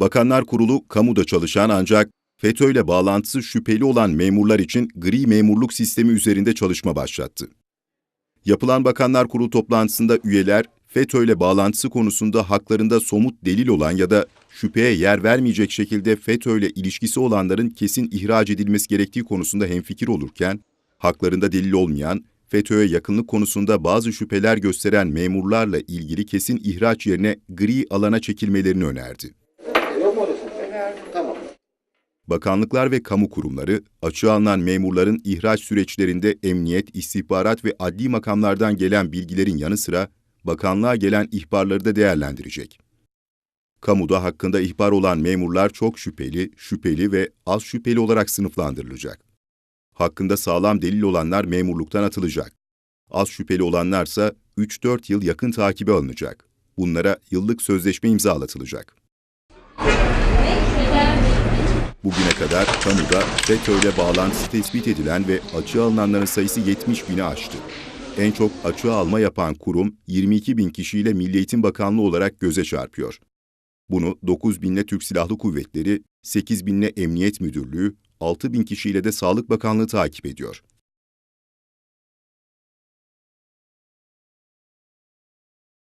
Bakanlar Kurulu kamuda çalışan ancak FETÖ'yle bağlantısı şüpheli olan memurlar için gri memurluk sistemi üzerinde çalışma başlattı. Yapılan Bakanlar Kurulu toplantısında üyeler FETÖ'yle bağlantısı konusunda haklarında somut delil olan ya da şüpheye yer vermeyecek şekilde FETÖ'yle ilişkisi olanların kesin ihraç edilmesi gerektiği konusunda hemfikir olurken, haklarında delil olmayan, FETÖ'ye yakınlık konusunda bazı şüpheler gösteren memurlarla ilgili kesin ihraç yerine gri alana çekilmelerini önerdi. Bakanlıklar ve kamu kurumları, açığa alınan memurların ihraç süreçlerinde emniyet, istihbarat ve adli makamlardan gelen bilgilerin yanı sıra bakanlığa gelen ihbarları da değerlendirecek. Kamuda hakkında ihbar olan memurlar çok şüpheli, şüpheli ve az şüpheli olarak sınıflandırılacak. Hakkında sağlam delil olanlar memurluktan atılacak. Az şüpheli olanlarsa 3-4 yıl yakın takibe alınacak. Bunlara yıllık sözleşme imzalatılacak. Bugüne kadar kamuda FETÖ'yle bağlantısı tespit edilen ve açığa alınanların sayısı 70 bini aştı. En çok açığa alma yapan kurum 22 bin kişiyle Milli Eğitim Bakanlığı olarak göze çarpıyor. Bunu 9 binle Türk Silahlı Kuvvetleri, 8 binle Emniyet Müdürlüğü, 6 bin kişiyle de Sağlık Bakanlığı takip ediyor.